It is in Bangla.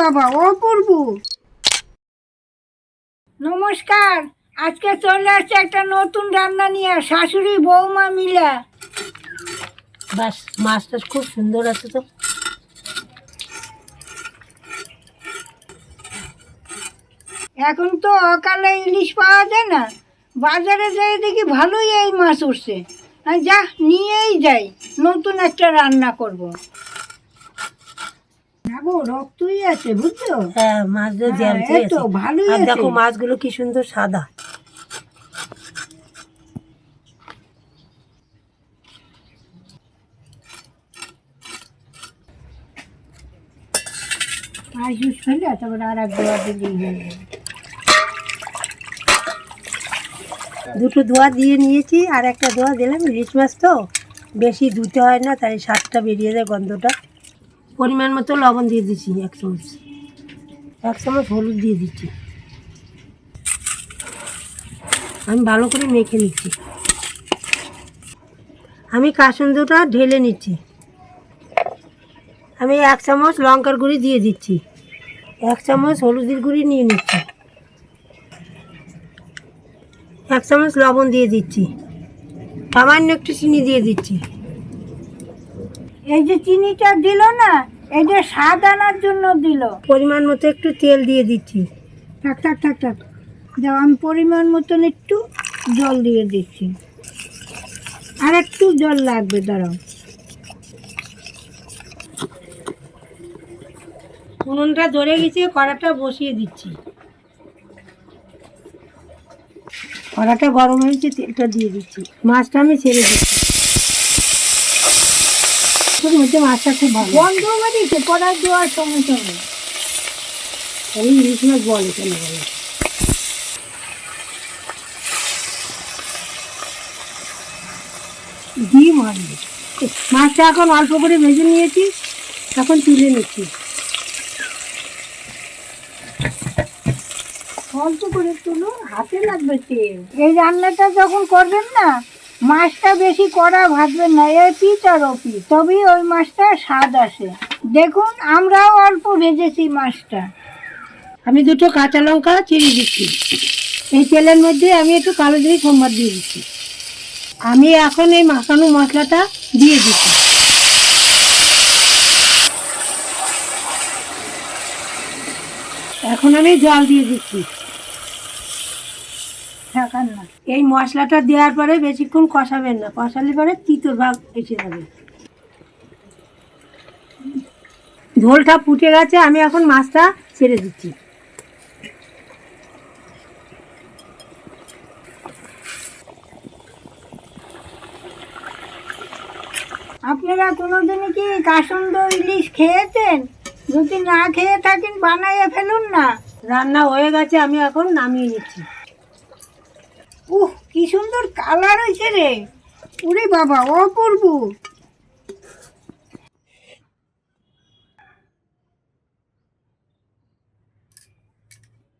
বাবা অপূর্ব। নমস্কার আজকে চলে আসছে একটা নতুন রান্না নিয়ে শাশুড়ি বৌমা মিলা। বাস মাছটা খুব সুন্দর আছে তো। এখন তো অকালে ইলিশ পাওয়া যায় না বাজারে যাই দেখি ভালোই এই মাছ উঠছে। যা নিয়েই যাই নতুন একটা রান্না করব। গো রক্তই আছে বুঝছ? হ্যাঁ মাছগুলো হ্যাঁ, তো, ভালোই আর আছে। দেখো মাছগুলো কি সুন্দর সাদা। আর জুস ফেলে তারপরে আর এক যাবে। দুটো ধোয়া দিয়ে নিয়েছি আর একটা ধোয়া দিলাম ইলিশ মাছ তো। বেশি ধুতে হয় না তাই স্বাদটা বেরিয়ে যায় গন্ধটা। পরিমাণ মতো লবণ দিয়ে দিচ্ছি এক চামচ। এক চামচ হলুদ দিয়ে দিচ্ছি। আমি ভালো করে মেখে নিচ্ছি। আমি কাসুন্দটা ঢেলে নিচ্ছি। আমি এক চামচ লঙ্কার গুঁড়ি দিয়ে দিচ্ছি। এক চামচ হলুদের গুঁড়ি নিয়ে নিচ্ছি। এক চামচ লবণ দিয়ে দিচ্ছি। সামান্য একটু চিনি দিয়ে দিচ্ছি। এই যে চিনিটা দিল না এই যে স্বাদ আনার জন্য দিল। পরিমাণ মতো একটু তেল দিয়ে দিচ্ছি। থাক থাক থাক থাক। দাও আমি পরিমাণ মতন একটু জল দিয়ে দিচ্ছি। আর একটু জল লাগবে দাঁড়াও। উনুনটা ধরে গেছে কড়াটা বসিয়ে দিচ্ছি। কড়াটা গরম হয়েছে তেলটা দিয়ে দিচ্ছি। মাছটা আমি ছেড়ে দিচ্ছি। মধ্যে মাছটা খুব ভালো। বন্ধ বেরিয়েছে কড়াই দেওয়ার সঙ্গে সঙ্গে আমি ইলিশ মাছ বলে কেন বলে? ডিম হয়নি মাছটা এখন অল্প করে ভেজে নিয়েছি এখন তুলে নিচ্ছি। অল্প করে তুলো হাতে লাগবে তেল। এই রান্নাটা যখন করবেন না মাছটা বেশি কড়া ভাজবেন না এ পিচ আর ও পিচ, তবেই ওই মাছটা স্বাদ আসে। দেখুন, আমরাও অল্প ভেজেছি মাছটা। আমি দুটো কাঁচা লঙ্কা চিড়ে দিচ্ছি। এই তেলের মধ্যে আমি একটু কালো জিরে সোমবার দিয়ে দিচ্ছি। আমি এখন এই মাখানো মশলাটা দিয়ে দিচ্ছি। এখন আমি জল দিয়ে দিচ্ছি। থাকার না। এই মশলাটা দেওয়ার পরে বেশিক্ষণ কষাবেন না। কষালে পরে তিতর ভাগ এসে যাবে। ঝোলটা ফুটে গেছে, আমি এখন মাছটা ছেড়ে দিচ্ছি। আপনারা কোনোদিনই কি কাসন্দ ইলিশ খেয়েছেন? যদি না খেয়ে থাকেন, বানাইয়ে ফেলুন না। রান্না হয়ে গেছে, আমি এখন নামিয়ে নিচ্ছি। উহ কি সুন্দর কালার হয়েছে রে। ওরে বাবা অপূর্ব।